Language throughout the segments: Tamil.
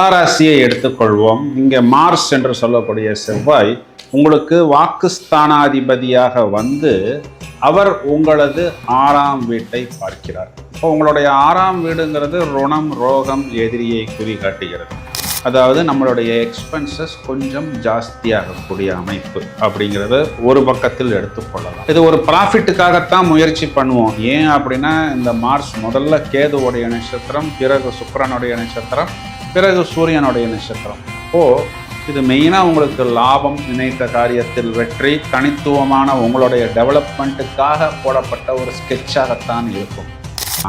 துளாராசியை எடுத்துக்கொள்வோம். இங்கே மார்ஸ் என்று சொல்லக்கூடிய செவ்வாய் உங்களுக்கு வாக்குஸ்தானாதிபதியாக வந்து அவர் உங்களது ஆறாம் வீட்டை பார்க்கிறார். இப்போ உங்களுடைய ஆறாம் வீடுங்கிறது ருணம் ரோகம் எதிரியை குறிகாட்டுகிறது. அதாவது நம்மளுடைய எக்ஸ்பென்சஸ் கொஞ்சம் ஜாஸ்தியாகக்கூடிய அமைப்பு அப்படிங்கிறத ஒரு பக்கத்தில் எடுத்துக்கொள்ளலாம். இது ஒரு ப்ராஃபிட்டுக்காகத்தான் முயற்சி பண்ணுவோம். ஏன் அப்படின்னா இந்த மார்ச் முதல்ல கேதுவுடைய நட்சத்திரம் பிறகு சுக்கரனுடைய நட்சத்திரம் பிறகு சூரியனுடைய நட்சத்திரம். ஓ இது மெயினாக உங்களுக்கு லாபம் நினைத்த காரியத்தில் வெற்றி தனித்துவமான உங்களுடைய டெவலப்மெண்ட்டுக்காக போடப்பட்ட ஒரு ஸ்கெட்சாகத்தான் இருக்கும்.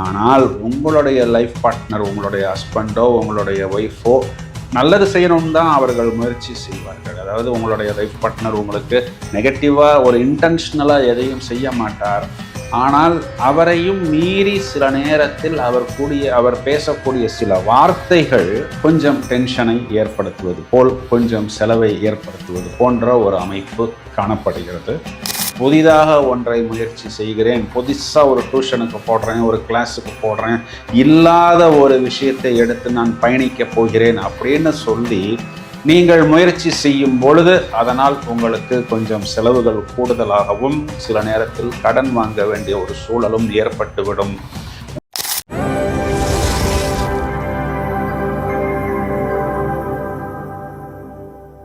ஆனால் உங்களுடைய லைஃப் பார்ட்னர் உங்களுடைய ஹஸ்பண்டோ உங்களுடைய ஒய்ஃபோ நல்லது செய்யணும்னு தான் அவர்கள் முயற்சி செய்வார்கள். அதாவது உங்களுடைய லைஃப் பார்ட்னர் உங்களுக்கு நெகட்டிவாக ஒரு இன்டென்ஷனலாக எதையும் செய்ய மாட்டார். ஆனால் அவரையும் மீறி சில நேரத்தில் அவர் கூடிய அவர் பேசக்கூடிய சில வார்த்தைகள் கொஞ்சம் டென்ஷனை ஏற்படுத்துவது போல் கொஞ்சம் செலவை ஏற்படுத்துவது போன்ற ஒரு அமைப்பு காணப்படுகிறது. புதிதாக ஒன்றை முயற்சி செய்கிறேன் புதுசாக ஒரு டியூஷனுக்கு போடுறேன் ஒரு கிளாஸுக்கு போடுறேன் இல்லாத ஒரு விஷயத்தை எடுத்து நான் பயணிக்கப் போகிறேன் அப்படின்னு சொல்லி நீங்கள் முயற்சி செய்யும் பொழுது அதனால் உங்களுக்கு கொஞ்சம் செலவுகள் கூடுதலாகவும் சில நேரத்தில் கடன் வாங்க வேண்டிய ஒரு சூழலும் ஏற்பட்டுவிடும்.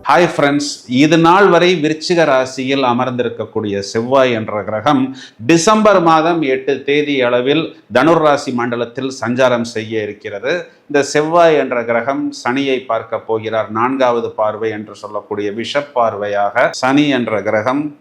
ஹாய் ஃப்ரெண்ட்ஸ் இது நாள் வரை விருச்சிக ராசியில் அமர்ந்திருக்கக்கூடிய செவ்வாய் என்ற கிரகம் டிசம்பர் மாதம் எட்டு தேதி அளவில் தனுர் ராசி மண்டலத்தில் சஞ்சாரம் செய்ய இருக்கிறது. இந்த செவ்வாய் என்ற கிரகம் சனியை பார்க்க போகிறார். நான்காவது பார்வை என்று சொல்லக்கூடிய விஷப் பார்வையாக சனி என்ற கிரகம்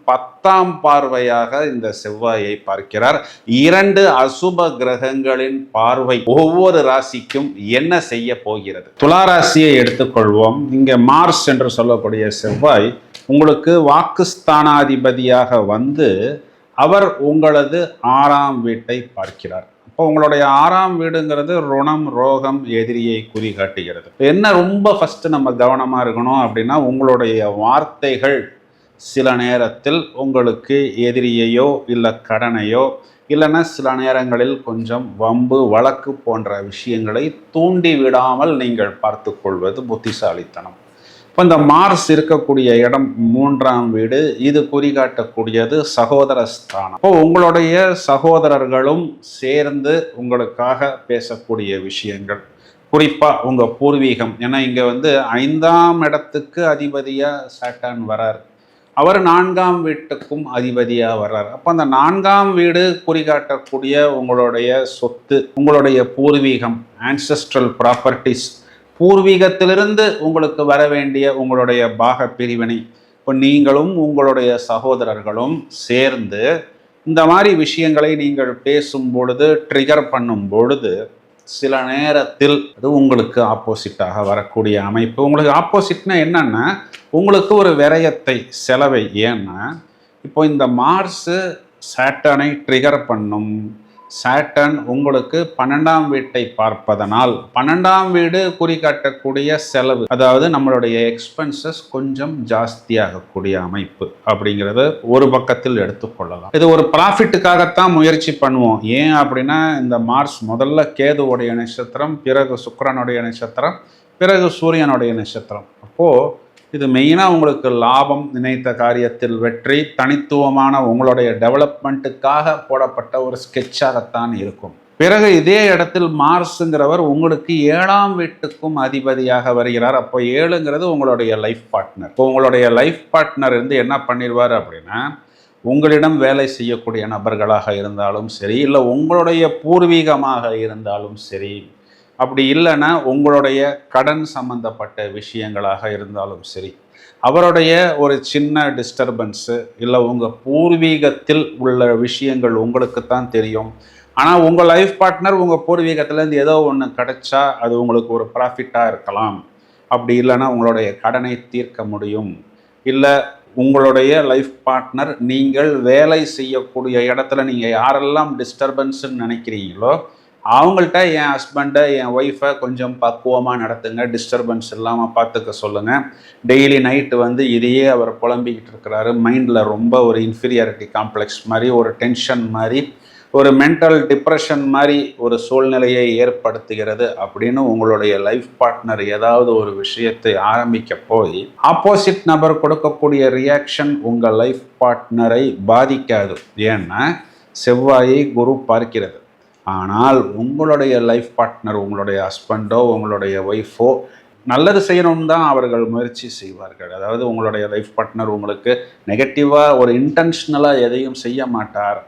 பத்தாம் பார்வையாக இந்த செவ்வாயை பார்க்கிறார். இரண்டு அசுப கிரகங்களின் பார்வை ஒவ்வொரு ராசிக்கும் என்ன செய்ய போகிறது? துளாராசியை எடுத்துக்கொள்வோம். இங்கே மார்ஸ் என்று சொல்லக்கூடிய செவ்வாய் உங்களுக்கு வாக்குஸ்தானாதிபதியாக வந்து அவர் உங்களது ஆறாம் வீட்டை பார்க்கிறார். இப்போ உங்களுடைய ஆறாம் வீடுங்கிறது ருணம் ரோகம் எதிரியை குறிகாட்டுகிறது. என்ன ரொம்ப ஃபர்ஸ்ட் நம்ம கவனமாக இருக்கணும் அப்படின்னா உங்களுடைய வார்த்தைகள் சில நேரத்தில் உங்களுக்கு எதிரியையோ இல்லை கடனையோ இல்லைன்னா சில நேரங்களில் கொஞ்சம் வம்பு வழக்கு போன்ற விஷயங்களை தூண்டி விடாமல் நீங்கள் பார்த்து கொள்வது புத்திசாலித்தனம். இப்போ இந்த மார்ஸ் இருக்கக்கூடிய இடம் மூன்றாம் வீடு. இது குறிகாட்டக்கூடியது சகோதர ஸ்தானம். இப்போ உங்களுடைய சகோதரர்களும் சேர்ந்து உங்களுக்காக பேசக்கூடிய விஷயங்கள். குறிப்பாக உங்கள் பூர்வீகம். ஏன்னா இங்கே வந்து ஐந்தாம் இடத்துக்கு அதிபதியாக சாட்டான் வரார். அவர் நான்காம் வீட்டுக்கும் அதிபதியாக வர்றார். அப்போ அந்த நான்காம் வீடு குறிகாட்டக்கூடிய உங்களுடைய சொத்து உங்களுடைய பூர்வீகம் ஆன்செஸ்ட்ரல் ப்ராப்பர்ட்டிஸ் பூர்வீகத்திலிருந்து உங்களுக்கு வர வேண்டிய உங்களுடைய பாக பிரிவினை. இப்போ நீங்களும் உங்களுடைய சகோதரர்களும் சேர்ந்து இந்த மாதிரி விஷயங்களை நீங்கள் பேசும் பொழுது ட்ரிகர் பண்ணும் பொழுது சில நேரத்தில் அது உங்களுக்கு ஆப்போசிட்டாக வரக்கூடிய அமைப்பு. உங்களுக்கு ஆப்போசிட்னா என்னன்னா உங்களுக்கு ஒரு விரயத்தை செலவை ஏன்னா இப்போ இந்த மார்ஸு சாட்டனை ட்ரிகர் பண்ணும். சாட்டன் உங்களுக்கு பன்னெண்டாம் வீட்டை பார்ப்பதனால் பன்னெண்டாம் வீடு குறிகாட்டக்கூடிய செலவு அதாவது நம்மளுடைய எக்ஸ்பென்சஸ் கொஞ்சம் ஜாஸ்தியாகக்கூடிய அமைப்பு அப்படிங்கிறத ஒரு பக்கத்தில் எடுத்துக்கொள்ளலாம். இது ஒரு ப்ராஃபிட்டுக்காகத்தான் முயற்சி பண்ணுவோம். ஏன் அப்படின்னா இந்த மார்ச் முதல்ல கேதுவுடைய நட்சத்திரம் பிறகு சுக்கிரனுடைய நட்சத்திரம் பிறகு சூரியனுடைய நட்சத்திரம். அப்போது இது மெயினாக உங்களுக்கு லாபம் நினைத்த காரியத்தில் வெற்றி தனித்துவமான உங்களுடைய டெவலப்மெண்ட்டுக்காக போடப்பட்ட ஒரு ஸ்கெட்சாகத்தான் இருக்கும். பிறகு இதே இடத்தில் மார்ஸுங்கிறவர் உங்களுக்கு ஏழாம் வீட்டுக்கும் அதிபதியாக வருகிறார். அப்போ ஏழுங்கிறது உங்களுடைய லைஃப் பார்ட்னர் இப்போ உங்களுடைய லைஃப் பார்ட்னர் இருந்து என்ன பண்ணிடுவார் அப்படின்னா உங்களிடம் வேலை செய்யக்கூடிய நபர்களாக இருந்தாலும் சரி இல்லை உங்களுடைய பூர்வீகமாக இருந்தாலும் சரி அப்படி இல்லைன்னா உங்களுடைய கடன் சம்பந்தப்பட்ட விஷயங்களாக இருந்தாலும் சரி அவருடைய ஒரு சின்ன டிஸ்டர்பன்ஸு இல்லை உங்கள் பூர்வீகத்தில் உள்ள விஷயங்கள் உங்களுக்கு தான் தெரியும். ஆனால் உங்கள் லைஃப் பார்ட்னர் உங்கள் பூர்வீகத்துலேருந்து ஏதோ ஒன்று கிடைச்சா அது உங்களுக்கு ஒரு ப்ராஃபிட்டாக இருக்கலாம். அப்படி இல்லைன்னா உங்களுடைய கடனை தீர்க்க முடியும். இல்லை உங்களுடைய லைஃப் பார்ட்னர் நீங்கள் வேலை செய்யக்கூடிய இடத்துல நீங்கள் யாரெல்லாம் டிஸ்டர்பன்ஸுன்னு நினைக்கிறீங்களோ அவங்கள்ட்ட என் ஹஸ்பண்டை என் ஒய்ஃபை கொஞ்சம் பக்குவமாக நடத்துங்க டிஸ்டர்பன்ஸ் இல்லாமல் பார்த்துக்க சொல்லுங்கள் டெய்லி நைட்டு வந்து இதையே அவர் புலம்பிக்கிட்டு இருக்கிறாரு. மைண்டில் ரொம்ப ஒரு இன்ஃபீரியாரிட்டி காம்ப்ளெக்ஸ் மாதிரி ஒரு டென்ஷன் மாதிரி ஒரு மென்டல் டிப்ரெஷன் மாதிரி ஒரு சூழ்நிலையை ஏற்படுத்துகிறது அப்படின்னு உங்களுடைய லைஃப் பார்ட்னர் ஏதாவது ஒரு விஷயத்தை ஆரம்பிக்க போய் ஆப்போசிட் நபர் கொடுக்கக்கூடிய ரியாக்ஷன் உங்கள் லைஃப் பார்ட்னரை பாதிக்காது. ஏன்னா செவ்வாயை குரு பார்க்கிறது. ஆனால் உங்களுடைய லைஃப் பார்ட்னர் உங்களுடைய ஹஸ்பண்டோ உங்களுடைய ஒய்ஃபோ நல்லது செய்யணும்னு தான் அவர்கள் முயற்சி செய்வார்கள். அதாவது உங்களுடைய லைஃப் பார்ட்னர் உங்களுக்கு நெகட்டிவாக ஒரு இன்டென்ஷனலாக எதையும் செய்ய மாட்டார்.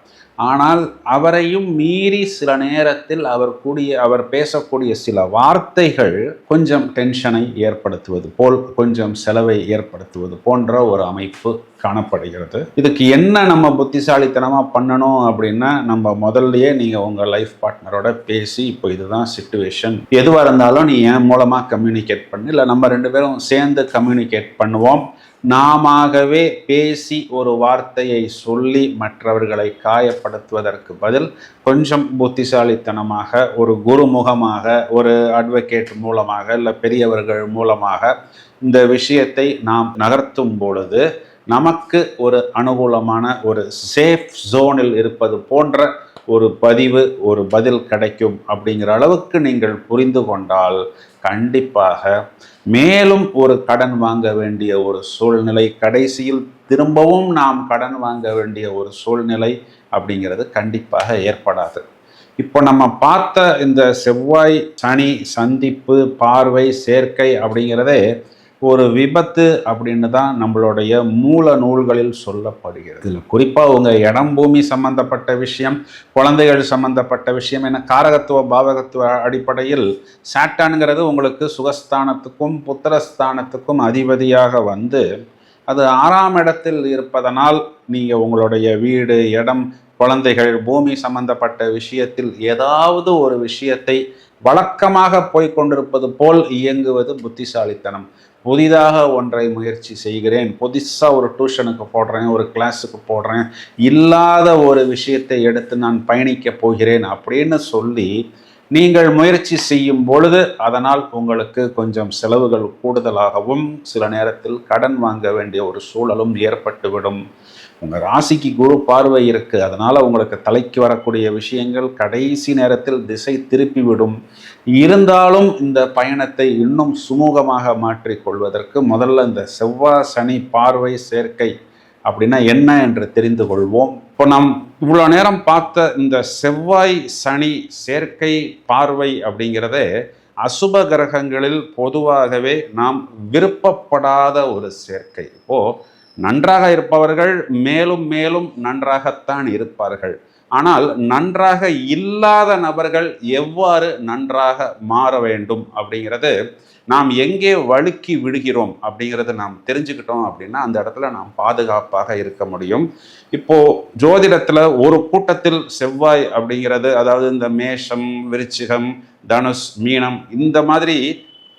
ஆனால் அவரையும் மீறி சில நேரத்தில் அவர் கூடிய அவர் பேசக்கூடிய சில வார்த்தைகள் கொஞ்சம் டென்ஷனை ஏற்படுத்துவது போல் கொஞ்சம் செலவை ஏற்படுத்துவது போன்ற ஒரு அமைப்பு காணப்படுகிறது. இதுக்கு என்ன நம்ம புத்திசாலித்தனமாக பண்ணணும் அப்படின்னா நம்ம முதல்லயே நீங்கள் உங்கள் லைஃப் பார்ட்னரோட பேசி இப்போ இதுதான் சுச்சுவேஷன் எதுவாக இருந்தாலும் நீ என் மூலமாக கம்யூனிகேட் பண்ணு. இல்லை நம்ம ரெண்டு பேரும் சேர்ந்து கம்யூனிகேட் பண்ணுவோம். நாமவே பேசி ஒரு வார்த்தையை சொல்லி மற்றவர்களை காயப்படுத்துவதற்கு பதில் கொஞ்சம் புத்திசாலித்தனமாக ஒரு குருமுகமாக ஒரு அட்வொகேட் மூலமாக இல்லை பெரியவர்கள் மூலமாக இந்த விஷயத்தை நாம் நகர்த்தும் பொழுது நமக்கு ஒரு அனுகூலமான ஒரு சேஃப் ஜோனில் இருப்பது போன்ற ஒரு பதிவு ஒரு பதில் கிடைக்கும் அப்படிங்கிற அளவுக்கு நீங்கள் புரிந்து கொண்டால் கண்டிப்பாக மேலும் ஒரு கடன் வாங்க வேண்டிய ஒரு சூழ்நிலை கடைசியில் திரும்பவும் நாம் கடன் வாங்க வேண்டிய ஒரு சூழ்நிலை அப்படிங்கிறது கண்டிப்பாக ஏற்படாது. இப்போ நம்ம பார்த்த இந்த செவ்வாய் சனி சந்திப்பு பார்வை சேர்க்கை அப்படிங்கிறதே ஒரு விபத்து அப்படின்னு தான் நம்மளுடைய மூல நூல்களில் சொல்லப்படுகிறது. இதில் குறிப்பாக உங்கள் இடம் பூமி சம்பந்தப்பட்ட விஷயம் குழந்தைகள் சம்பந்தப்பட்ட விஷயம் என காரகத்துவ பாவகத்துவ அடிப்படையில் சாட்டானுங்கிறது உங்களுக்கு சுகஸ்தானத்துக்கும் புத்திரஸ்தானத்துக்கும் அதிபதியாக வந்து அது ஆறாம் இடத்தில் இருப்பதனால் நீங்கள் உங்களுடைய வீடு இடம் குழந்தைகள் பூமி சம்பந்தப்பட்ட விஷயத்தில் ஏதாவது ஒரு விஷயத்தை வழக்கமாக போய்கொண்டிருப்பது போல் இயங்குவது புத்திசாலித்தனம். புதிதாக ஒன்றை முயற்சி செய்கிறேன். புதுசாக ஒரு டியூஷனுக்கு போடுறேன் ஒரு கிளாஸுக்கு போடுறேன். இல்லாத ஒரு விஷயத்தை எடுத்து நான் பயணிக்க போகிறேன் அப்படின்னு சொல்லி நீங்கள் முயற்சி செய்யும் பொழுது அதனால் உங்களுக்கு கொஞ்சம் செலவுகள் கூடுதலாகவும் சில நேரத்தில் கடன் வாங்க வேண்டிய ஒரு சூழலும் ஏற்பட்டுவிடும். உங்கள் ராசிக்கு குரு பார்வை இருக்குது அதனால் உங்களுக்கு தலைக்கு வரக்கூடிய விஷயங்கள் கடைசி நேரத்தில் திசை திருப்பிவிடும். இருந்தாலும் இந்த பயணத்தை இன்னும் சுமூகமாக மாற்றிக்கொள்வதற்கு முதல்ல இந்த செவ்வாய் சனி பார்வை சேர்க்கை அப்படின்னா என்ன என்று தெரிந்து கொள்வோம். இப்போ நாம் இவ்வளோ நேரம் பார்த்த இந்த செவ்வாய் சனி சேர்க்கை பார்வை அப்படிங்கிறதே அசுப கிரகங்களில் பொதுவாகவே நாம் விருப்பப்படாத ஒரு சேர்க்கை. இப்போது நன்றாக இருப்பவர்கள் மேலும் மேலும் நன்றாகத்தான் இருப்பார்கள். ஆனால் நன்றாக இல்லாத நபர்கள் எவ்வாறு நன்றாக மாற வேண்டும் அப்படிங்கிறது நாம் எங்கே வழுக்கி விடுகிறோம் அப்படிங்கிறத நாம் தெரிஞ்சுக்கிட்டோம் அப்படின்னா அந்த இடத்துல நாம் பாதுகாப்பாக இருக்க முடியும். இப்போ ஜோதிடத்தில் ஒரு கூட்டத்தில் செவ்வாய் அப்படிங்கிறது அதாவது இந்த மேஷம் விருச்சிகம் தனுஷ் மீனம் இந்த மாதிரி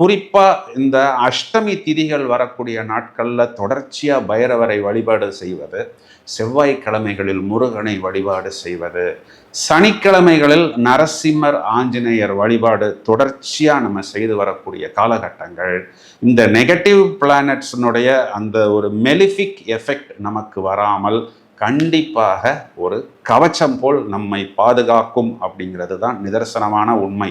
குறிப்பாக இந்த அஷ்டமி திதிகள் வரக்கூடிய நாட்களில் தொடர்ச்சியாக பைரவரை வழிபாடு செய்வது செவ்வாய்க்கிழமைகளில் முருகனை வழிபாடு செய்வது சனிக்கிழமைகளில் நரசிம்மர் ஆஞ்சநேயர் வழிபாடு தொடர்ச்சியாக நம்ம செய்து வரக்கூடிய காலகட்டங்கள். இந்த நெகட்டிவ் பிளானட்ஸினுடைய அந்த ஒரு மெலிஃபிக் எஃபெக்ட் நமக்கு வராமல் கண்டிப்பாக ஒரு கவச்சம் போல் நம்மை பாதுகாக்கும் அப்படிங்கிறது தான் நிதர்சனமான உண்மை.